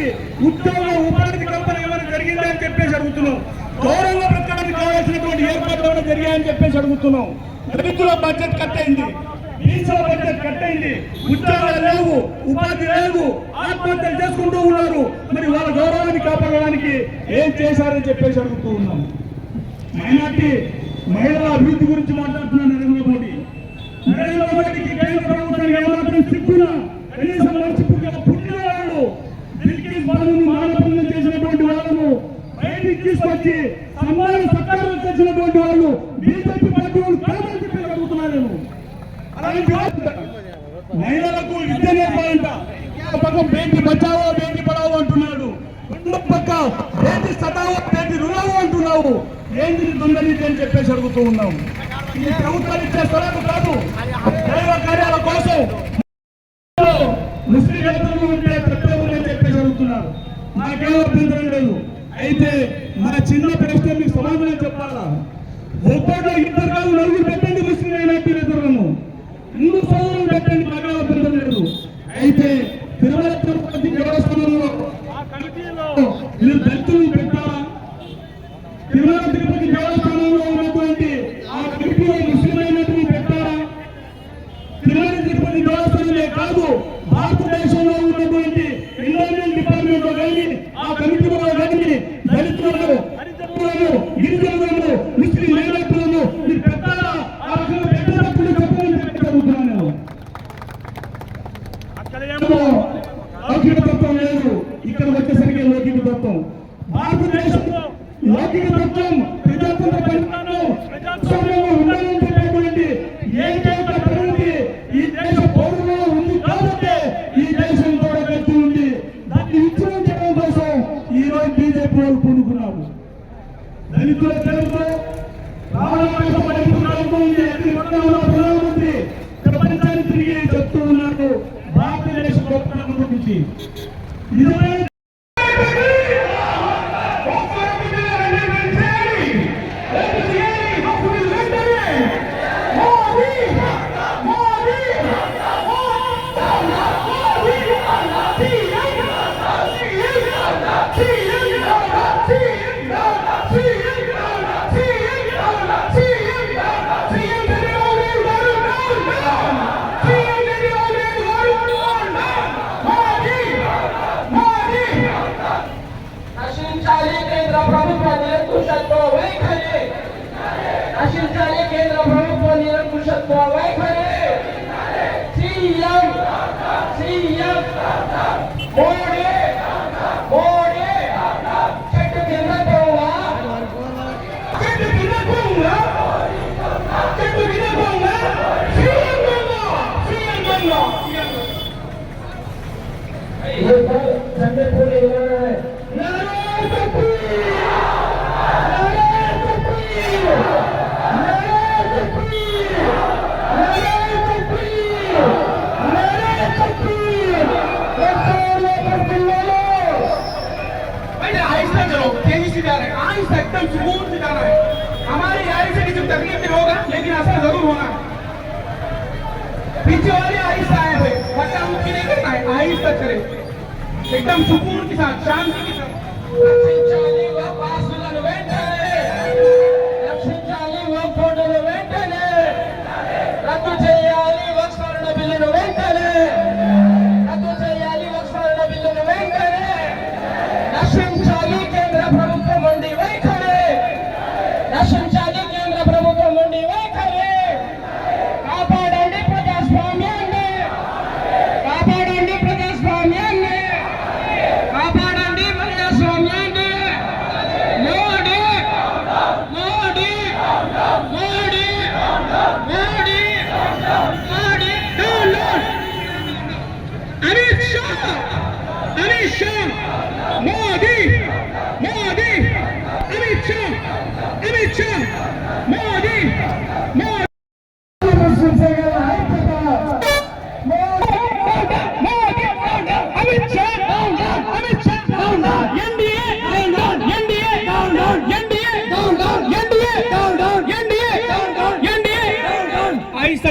హిందువులకు ఉద్యోగ ఉపాధి కల్పన ఏమైనా జరిగిందని చెప్పేసి అడుగుతున్నాం. గౌరవ ప్రకటనకు కావాల్సినటువంటి ఏర్పాట్లు ఏమైనా జరిగాయని చెప్పేసి అడుగుతున్నాం. రైతుల బడ్జెట్ కట్ అయింది బీసీల బడ్జెట్ కట్ అయింది ఉద్యోగాలు లేవు ఉపాధి లేవు ఆత్మహత్యలు చేసుకుంటూ ఉన్నారు. మరి వాళ్ళ గౌరవాన్ని కాపాడడానికి ఏం చేశారని చెప్పేసి అడుగుతూ ఉన్నాం. మైనార్టీ మహిళల అభివృద్ధి గురించి మాట్లాడుతున్నాను బయటికి సన్నాయి సమ్మాన సత్కారం చేసినటువంటి వాళ్ళు బీజేపీ పార్టీ వాళ్ళు కాదని చెప్పి అడుగుతున్నాను నేను మహిళలకు విద్య నేర్పాలంట. ఒక పక్క బేటీ బచావో బేటీ పడావో అంటున్నాడు. పక్క బేటీ సతావో బేటీ రుణావో అంటున్నావు. ఏంది దొంగనీతి అని చెప్పేసి అడుగుతూ ఉన్నాం ఈ ప్రభుత్వాలు ఇచ్చే స్థలాలు కాదు. దైవ కార్యాల కోసం ముస్లిం చెప్పేసి అడుగుతున్నారు. నాకేం అభ్యంతరం లేదు. అయితే మన చిన్న ప్రశ్న మీకు సమాధానం చెప్పాలా? ఒక్కడో ఇద్దరు కాదు నలుగురు పెట్టండి ముస్లిం మైనార్టీ ఇతరులను హిందూ సోదరులు పెట్టండి నాకేం అభ్యంతరం అయితే గొప్పతనం पीछे आहिस्ता आए आहिस्ता एकदम सुकून के साथ शांति के साथ।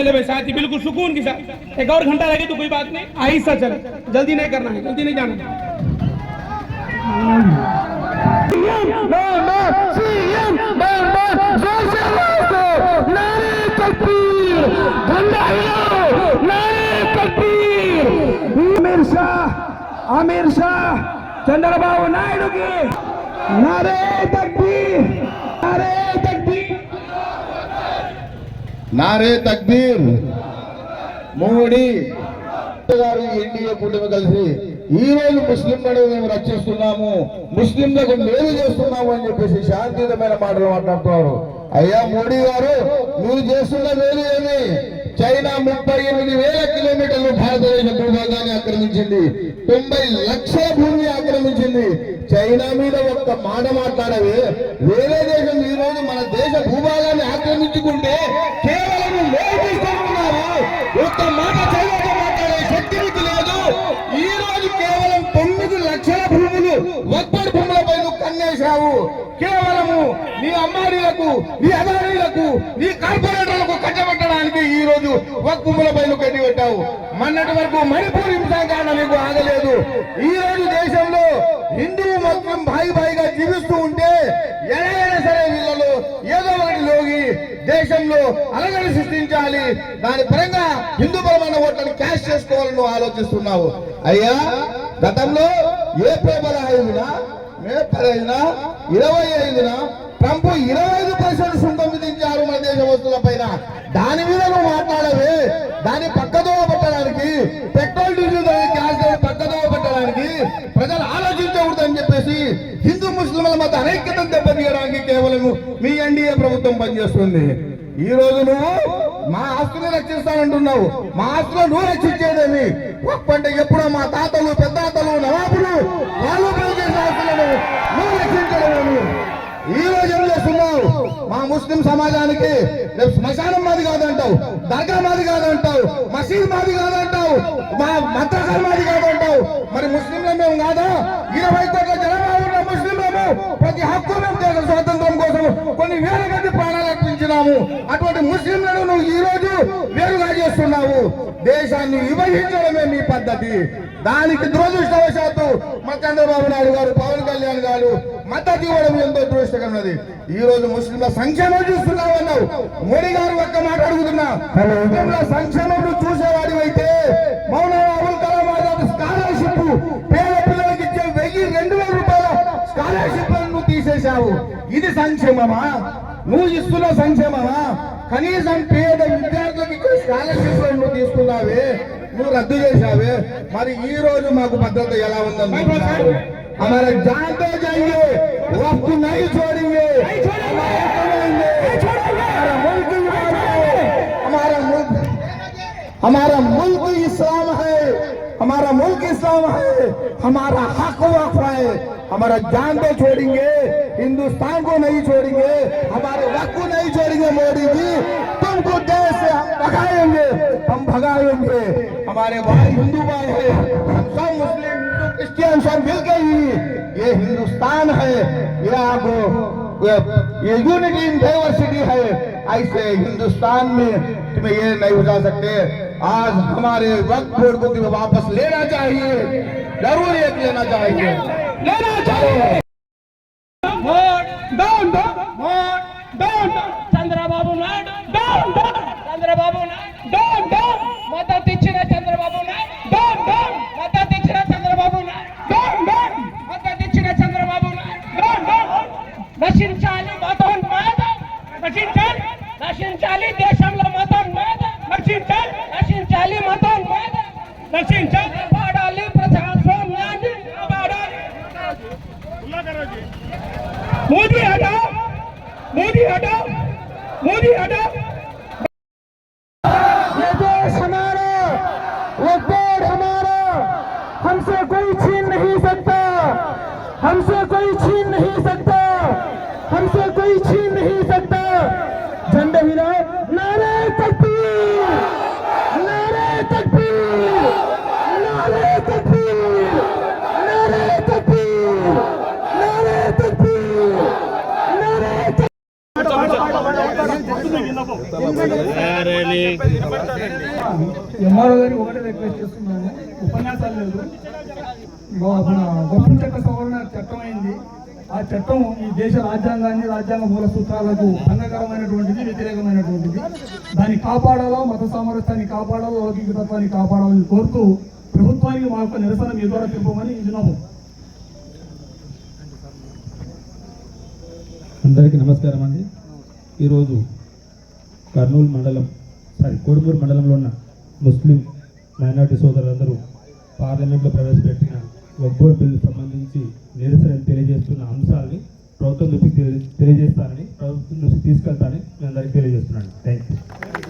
चले भाई साथी, बिल्कुल सुकून के साथ। एक और घंटा लगे तो कोई बात नहीं। आहिस्ता चले। जल्दी नहीं करना है, जल्दी नहीं जाना है। आमिर शाह चंद्रबाबू नायडू की। नारे तकबीर, नारे तक నారే తక్బీర్. మోడీ గారు ఎన్డీఏ కూటమి కలిసి ఈ రోజు ముస్లింలను మేము రక్షిస్తున్నాము. ముస్లింలకు మేలు చేస్తున్నాము అని చెప్పేసి శాంతియుతమైన మాటలు మాట్లాడుతున్నారు. అయ్యా మోడీ గారు మీరు చేస్తున్న మేలు ఏమి? చైనా ముప్పై ఎనిమిది వేల కిలోమీటర్లు భారతదేశ భూభాగాన్ని ఆక్రమించింది. తొంభై లక్షల భూమిని ఆక్రమించింది. చైనా మీద ఒక్క మాట మాట్లాడవే. వేరే దేశం ఈ రోజు మన దేశ భూభాగాన్ని ఆక్రమించుకుంటే కేవలం ఒక్క మాట చైనాతో మాట్లాడే శక్తి మీకు లేదు. ఈ రోజు కేవలం తొమ్మిది లక్షల భూములు ఒక్కడి భూములపై నువ్వు కన్నేశావు. కేవలము నీ అమ్మారీలకు నీ అదారీలకు నీ కార్పొరేటర్లకు కట్టబెట్టడానికి ఈ రోజు ఒక భూములపై నువ్వు కట్టి పెట్టావు మొన్నటి వరకు మణిపూర్ హింసాకాండ నీకు ఆగలేదు. ఈ రోజు దేశంలో హిందూ మొత్తం భాయి భాయిగా జీవిస్తూ ఉంటే ఎలాగైనా సరే వీళ్ళలో ఏదో ఒకటి లోగి దేశంలో అలగని సృష్టించాలి. దాని పరంగా హిందూ పరమైన ఓట్లను క్యాష్ చేసుకోవాలని ఆలోచిస్తున్నావు. అయ్యా గతంలో ఏప్రిల్ పదహైదున మే పదహైదున ఇరవై ఐదున ట్రంప్ ఇరవై ఐదు పర్సెంట్ సుంకం విధించారు మన దేశ వస్తువుల పైన. దాని మీద నువ్వు మాట్లాడవే. దాన్ని పక్కదో పెట్టడానికి పెట్రోల్ డీజిల్ ధర, గ్యాస్ ధర పక్కదో పెట్టడానికి ప్రజలు ఆలోచించకూడదని చెప్పేసి హిందూ ముస్లింల మధ్య అనైక్యతను దెబ్బతీయడానికి కేవలం మీ ఎన్డీఏ ప్రభుత్వం పనిచేస్తుంది. ఈ రోజు నువ్వు మా ఆస్తుని రక్షిస్తానంటున్నావు. మా ఆస్తులు నువ్వు రక్షించేదేమి? అంటే ఎప్పుడో మా తాతలు పెద్దాతలు నవాబులు వాళ్ళు ఉపయోగ ఆస్తులను నువ్వు రక్షించడం ఈ రోజు ఏం చేస్తున్నావు? మా ముస్లిం సమాజానికి రేపు శ్మశానం మాది కాదంటావు దర్గా మాది కాదంటావు మసీద్ మాది కాదంటావు మా మద్రసా మాది కాదంటావు. మరి ముస్లింలు మేము కాదా? ఇరవై కోట్ల జనాభా ఉన్న ముస్లింలము ప్రతి హక్కు మేము తెలుసు స్వాతంత్రం కొన్ని వేల మంది ప్రాణాలు అర్పించినాము అటువంటి ముస్లింలను నువ్వు ఈ రోజు వేరుగా చేస్తున్నావు. దేశాన్ని విభజించడమే మీ పద్ధతి. దానికి దురదృష్టవశాత్తు మా చంద్రబాబు నాయుడు గారు పవన్ కళ్యాణ్ గారు మద్దతు ఇవ్వడం ఎంతో దురదృష్టకరమైనది. ఈ రోజు ముస్లింల సంక్షేమం చూస్తున్నావు అన్నావు. మోడీ గారు ఒక్క మాట అడుగుతున్నా. ముస్లింల సంక్షేమం నువ్వు చూసేవాడి నువ్వు తీసేశావు ఇది సంక్షేమమా నువ్వు ఇస్తున్న సంక్షేమమా కనీసం పేద విద్యార్థులకు ఇచ్చే స్కాలర్షిప్ నువ్వు తీసుకున్నావే నువ్వు రద్దు చేశావే మరి ఈ రోజు మాకు భద్రత ఎలా ఉందని हमारा जान तो जाएंगे वक्त नहीं छोड़ेंगे हमारा मुल्क ईमान है हमारा मुल्क हमारा मुल्क इस्लाम है हमारा मुल्क इस्लाम है हमारा हक वक्फ है हमारा जान तो छोड़ेंगे, हिंदुस्तान को नहीं छोड़ेंगे, हमारे वक्त को नहीं छोड़ेंगे मोदी जी। तुमको देश से हम भगाएँगे हम भगाएँगे। हमारे भाई हिंदू भाई है, हम सब मुस्लिम, क्रिश्चियन सब मिलकर ही ये हिंदुस्तान है, ये आपको, ये यूनिटी इन डाइवर्सिटी है। ऐसे हिंदुस्तान में तुम्हें ये नहीं उठा सकते। आज हमारे वक्त बोर्ड को तुम्हें वापस लेना चाहिए। जरूर एक लेना चाहिए लेना चाहिए vote down down vote down down Chandrababu Naidu down down Chandrababu Naidu down down మద్దతు ఇచ్చిన చంద్రబాబు నాయుడు డౌన్ డౌన్ మద్దతు ఇచ్చిన చంద్రబాబు నాయుడు డౌన్ డౌన్ మద్దతు ఇచ్చిన చంద్రబాబు నాయుడు డౌన్ డౌన్ నశించాలి మతోన్మాదం నశించాలి నశించాలి దేశంలో మతోన్మాదం నశించాలి నశించాలి మతోన్మాదం నశించాలి కాపాడాలి ప్రజాస్వామ్యాన్ని కాపాడాలి મોદી હટાવ. મોદી હટાવ. મોદી હટાવ. ఎంఆర్ఓ గారి ఒకటే రిక్వెస్ట్ చేస్తున్నాను. ఉపన్యాసాలు లేదు. మన గొప్ప చట్ట సవరణ చట్టం అయింది. ఆ చట్టం ఈ దేశ రాజ్యాంగాన్ని రాజ్యాంగ మూల సూత్రాలకు భంగకరమైనటువంటిది వ్యతిరేకమైనటువంటిది. దాన్ని కాపాడాలో మత సామరస్యాన్ని కాపాడాలో లౌకికతత్వాన్ని కాపాడాలని కోరుతూ ప్రభుత్వానికి మా యొక్క నిరసన మీ ద్వారా తెలుపమని ఇదినాము అందరికీ నమస్కారం అండి. ఈరోజు కర్నూలు మండలం సారీ కోడుమూరు మండలంలో ఉన్న ముస్లిం మైనార్టీ సోదరులందరూ పార్లమెంట్లో ప్రవేశపెట్టిన ఒక్కో బిల్లు సంబంధించి నిరసన తెలియజేస్తున్న అంశాలని ప్రభుత్వం నుంచి తెలియజేస్తానని ప్రభుత్వం నుంచి తీసుకెళ్తానని మీ అందరికీ తెలియజేస్తున్నాను. Thank you